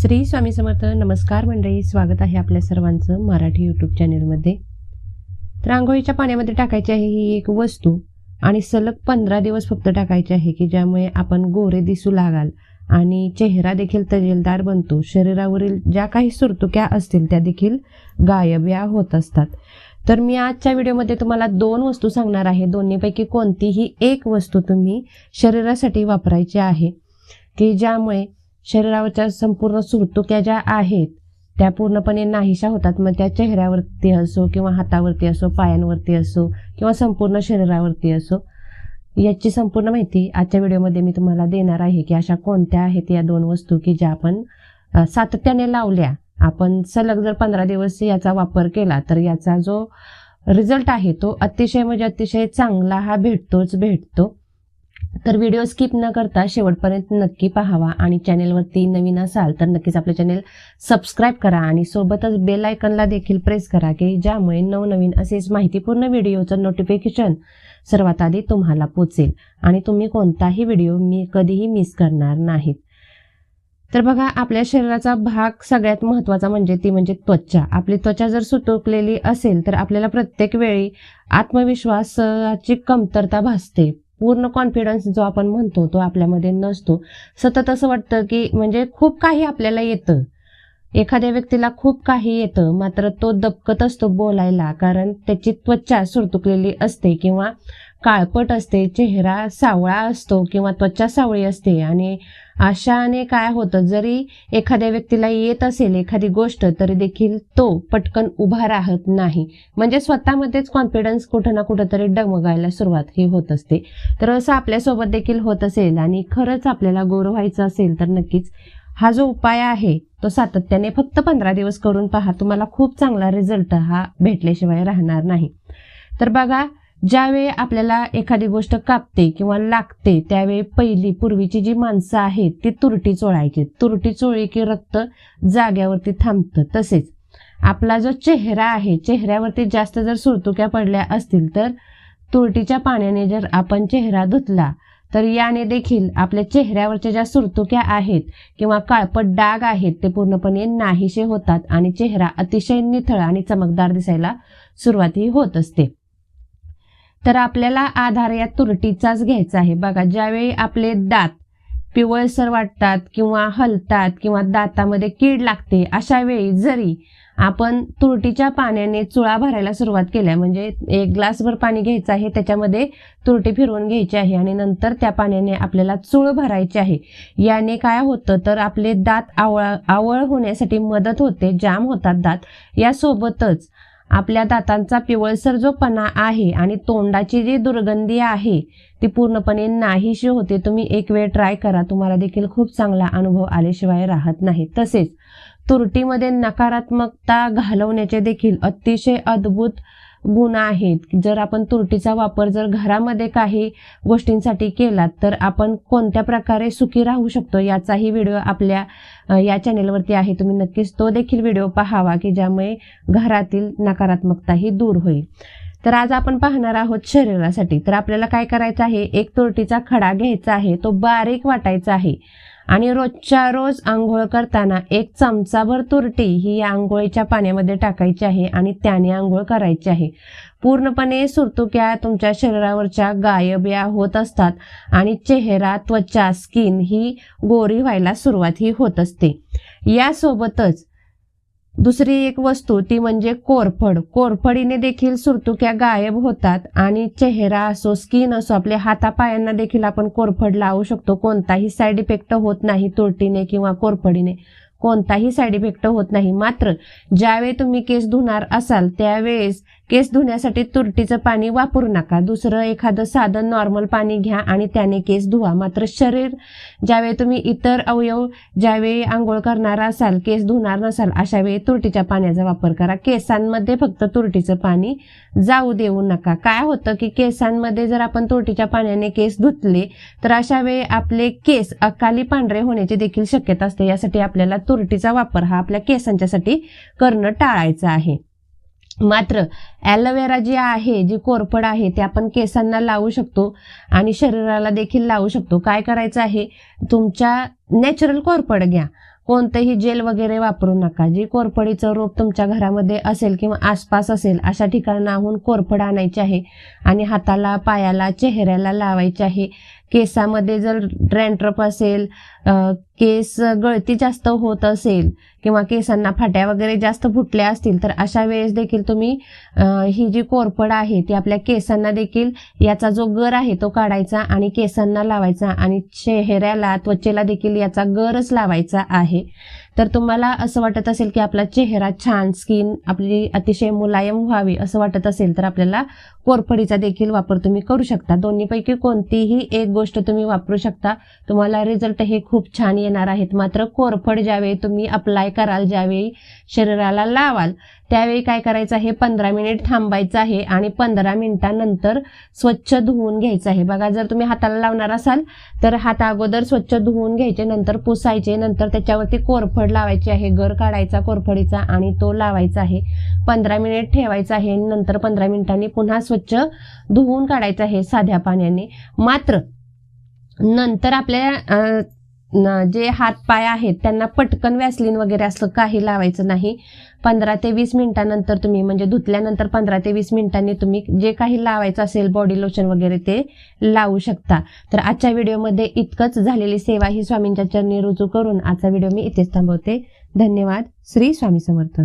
श्री स्वामी समर्थ नमस्कार मंडळी स्वागत आहे आपल्या सर्वांचं मराठी यूट्यूब चॅनेलमध्ये तर आंघोळीच्या पाण्यामध्ये टाकायची आहे ही एक वस्तू आणि सलग पंधरा दिवस फक्त टाकायची आहे की ज्यामुळे आपण गोरे दिसू लागाल आणि चेहरा देखील तजेलदार बनतो. शरीरावरील ज्या काही सुरतुक्या असतील त्या देखील गायब या होत असतात. तर मी आजच्या व्हिडिओमध्ये तुम्हाला दोन वस्तू सांगणार आहे. दोन्हीपैकी कोणतीही एक वस्तू तुम्ही शरीरासाठी वापरायची आहे की ज्यामुळे शरीरावरच्या संपूर्ण सुरतुक्या ज्या आहेत त्या पूर्णपणे नाहीशा होतात. मग त्या चेहऱ्यावरती असो किंवा हातावरती असो पायांवरती असो किंवा संपूर्ण शरीरावरती असो याची संपूर्ण माहिती आजच्या व्हिडिओमध्ये मी तुम्हाला देणार आहे की अशा कोणत्या आहेत या दोन वस्तू की ज्या आपण सातत्याने लावल्या. आपण सलग जर पंधरा दिवस याचा वापर केला तर याचा जो रिझल्ट आहे तो अतिशय म्हणजे अतिशय चांगला हा भेटतोच भेटतो. तर व्हिडिओ स्किप न करता शेवटपर्यंत नक्की पाहावा आणि चॅनेलवरती नवीन असाल तर नक्कीच आपलं चॅनेल सबस्क्राईब करा आणि सोबतच बेल आयकनला देखील प्रेस करा की ज्यामुळे नवनवीन असेच माहितीपूर्ण व्हिडिओचं नोटिफिकेशन सर्वात आधी तुम्हाला पोचेल. आणि तुम्ही कोणताही व्हिडिओ मी कधीही मिस करणार नाहीत. तर बघा आपल्या शरीराचा भाग सगळ्यात महत्त्वाचा म्हणजे ती म्हणजे त्वचा. आपली त्वचा जर सुटुकलेली असेल तर आपल्याला प्रत्येक वेळी आत्मविश्वासाची कमतरता भासते. पूर्ण कॉन्फिडन्स जो आपण म्हणतो तो आपल्यामध्ये नसतो. सतत असं वाटतं की म्हणजे खूप काही आपल्याला येतं. एखाद्या व्यक्तीला खूप काही येतं मात्र तो दबकत असतो बोलायला कारण त्याची त्वचा सुरतुकलेली असते किंवा काळपट असते चेहरा सावळा असतो किंवा त्वचा सावळी असते आणि अशाने काय होतं जरी एखाद्या व्यक्तीला येत असेल एखादी गोष्ट तरी देखील तो पटकन उभा राहत नाही. म्हणजे स्वतःमध्येच कॉन्फिडन्स कुठं ना कुठं तरी डगमगायला सुरुवात ही होत असते. तर असं आपल्यासोबत देखील होत असेल आणि खरंच आपल्याला गोर व्हायचं असेल तर नक्कीच हा जो उपाय आहे तो सातत्याने फक्त पंधरा दिवस करून पहा तुम्हाला खूप चांगला रिझल्ट हा भेटल्याशिवाय राहणार नाही. तर बघा ज्यावेळी आपल्याला एखादी गोष्ट कापते किंवा लागते त्यावेळी पहिली पूर्वीची जी माणसं आहेत ती तुरटी चोळायची. तुरटी चोळी की रक्त जाग्यावरती थांबतं. तसेच आपला जो चेहरा आहे चेहऱ्यावरती जास्त जर सुरतुक्या पडल्या असतील तर तुरटीच्या पाण्याने जर आपण चेहरा धुतला तर याने देखील आपल्या चेहऱ्यावरच्या ज्या सुरतुक्या आहेत किंवा काळपट डाग आहेत ते पूर्णपणे नाहीसे होतात आणि चेहरा अतिशय निथळ आणि चमकदार दिसायला सुरुवातही होत असते. तर आपल्याला आधार या तुरटीचाच घ्यायचा आहे. बघा ज्यावेळी आपले दात पिवळसर वाटतात किंवा हलतात किंवा दातामध्ये कीड लागते अशा वेळी जरी आपण तुरटीच्या पाण्याने चुळा भरायला सुरुवात केल्या म्हणजे एक ग्लासभर पाणी घ्यायचं आहे त्याच्यामध्ये तुरटी फिरवून घ्यायची आहे आणि नंतर त्या पाण्याने आपल्याला चूळ भरायची आहे. याने काय होतं तर आपले दात आवळ आवळ होण्यासाठी मदत होते जाम होतात दात. यासोबतच आपल्या दातांचा पिवळसर जो पणा आहे आणि तोंडाची जी दुर्गंधी आहे ती पूर्णपणे नाहीशी होते. तुम्ही एक वेळ ट्राय करा. तुम्हाला देखील खूप चांगला अनुभव आल्याशिवाय राहत नाही. तसेच तुरटीमध्ये नकारात्मकता घालवण्याचे देखील अतिशय अद्भुत गुण आहेत. जर आपण तुरटीचा वापर जर घरामध्ये काही गोष्टींसाठी केला तर आपण कोणत्या प्रकारे सुखी राहू शकतो याचाही व्हिडिओ आपल्या या चॅनेलवरती आहे. तुम्ही नक्कीच तो देखील व्हिडिओ पाहावा की ज्यामुळे घरातील नकारात्मकता ही दूर होईल. तर आज आपण पाहणार आहोत शरीरासाठी. तर आपल्याला काय करायचं आहे? एक तुरटीचा खडा घ्यायचा आहे. तो बारीक वाटायचा आहे. आणि रोजच्या रोज आंघोळ करताना एक चमचाभर तुरटी ही या आंघोळीच्या पाण्यामध्ये टाकायची आहे आणि त्याने आंघोळ करायची आहे. पूर्णपणे सुरतुक्या तुमच्या शरीरावरच्या गायब या होत असतात आणि चेहरा त्वचा स्किन ही गोरी व्हायला सुरुवात ही होत असते. यासोबतच दुसरी एक वस्तू ती म्हणजे कोरफड. कोरफडीने देखील सुरतुक्या गायब होतात आणि चेहरा असो स्किन असो आपल्या हातापायांना देखील आपण कोरफड लावू शकतो. कोणताही साईड इफेक्ट होत नाही तुरटीने किंवा कोरफडीने. कोणताही साईड इफेक्ट होत नाही. मात्र ज्यावेळी तुम्ही केस धुणार असाल त्यावेळेस केस धुण्यासाठी तुरटीचं पाणी वापरू नका. दुसरं एखादं साधं नॉर्मल पाणी घ्या आणि त्याने केस धुवा. मात्र शरीर ज्यावेळी तुम्ही इतर अवयव ज्यावेळी आंघोळ करणार असाल केस धुणार नसाल अशा वेळी तुरटीच्या पाण्याचा वापर करा. केसांमध्ये फक्त तुरटीचं पाणी जाऊ देऊ नका. काय होतं की केसांमध्ये जर आपण तुरटीच्या पाण्याने केस धुतले तर अशा वेळी आपले केस अकाली पांढरे होण्याची देखील शक्यता असते. यासाठी आपल्याला तुरटीचा वापर हा आपल्या केसांच्यासाठी करणं टाळायचं आहे. मात्र ॲलोवेरा जी आहे जी कोरफड आहे ते आपण केसांना लावू शकतो आणि शरीराला देखील लावू शकतो. काय करायचं आहे? तुमच्या नॅचरल कोरफड घ्या. कोणतंही जेल वगैरे वापरू नका. जी कोरफडीचं रोप तुमच्या घरामध्ये असेल किंवा आसपास असेल अशा ठिकाणाहून कोरफड आणायची आहे आणि हाताला पायाला चेहऱ्याला लावायचे आहे. केसामध्ये जर ड्रँड्रप असेल केस गळती जास्त होत असेल किंवा केसांना फाट्या वगैरे जास्त फुटल्या असतील तर अशा वेळेस देखील तुम्ही ही जी कोरफड आहे ती आपल्या केसांना देखील याचा जो गर आहे तो काढायचा आणि केसांना लावायचा आणि चेहऱ्याला त्वचेला देखील याचा गरच लावायचा आहे. तर तुम्हाला असं वाटत असेल की आपला चेहरा छान स्किन आपली अतिशय मुलायम व्हावी असं वाटत असेल तर आपल्याला कोरफडीचा देखील वापर तुम्ही करू शकता. दोन्हीपैकी कोणतीही एक गोष्ट तुम्ही वापरू शकता. तुम्हाला रिझल्ट हे खूप छान येणार आहेत. मात्र कोरफड ज्यावेळी तुम्ही अप्लाय कराल ज्यावेळी शरीराला लावाल त्यावेळी काय करायचं आहे? पंधरा मिनिट थांबायचं आहे आणि पंधरा मिनिटानंतर स्वच्छ धुवून घ्यायचं आहे. बघा जर तुम्ही हाताला लावणार असाल तर हात अगोदर स्वच्छ धुवून घ्यायचे नंतर पुसायचे नंतर त्याच्यावरती कोरफड लावायची आहे. गर काढायचा कोरफडीचा आणि तो लावायचा आहे. पंधरा मिनिट ठेवायचा आहे. नंतर पंधरा मिनिटांनी पुन्हा स्वच्छ धुवून काढायचं आहे साध्या पाण्याने. मात्र नंतर आपल्या जे हात पाय आहेत त्यांना पटकन वॅसलिन वगैरे असं काही लावायचं नाही. पंधरा ते वीस मिनिटानंतर तुम्ही म्हणजे धुतल्यानंतर पंधरा ते वीस मिनिटांनी तुम्ही जे काही लावायचं असेल बॉडी लोशन वगैरे ते लावू शकता. तर आजच्या व्हिडिओमध्ये इतकंच. झालेली सेवा ही स्वामींच्या चरणी रुजू करून आजचा व्हिडिओ मी इथेच थांबवते. धन्यवाद. श्री स्वामी समर्थ.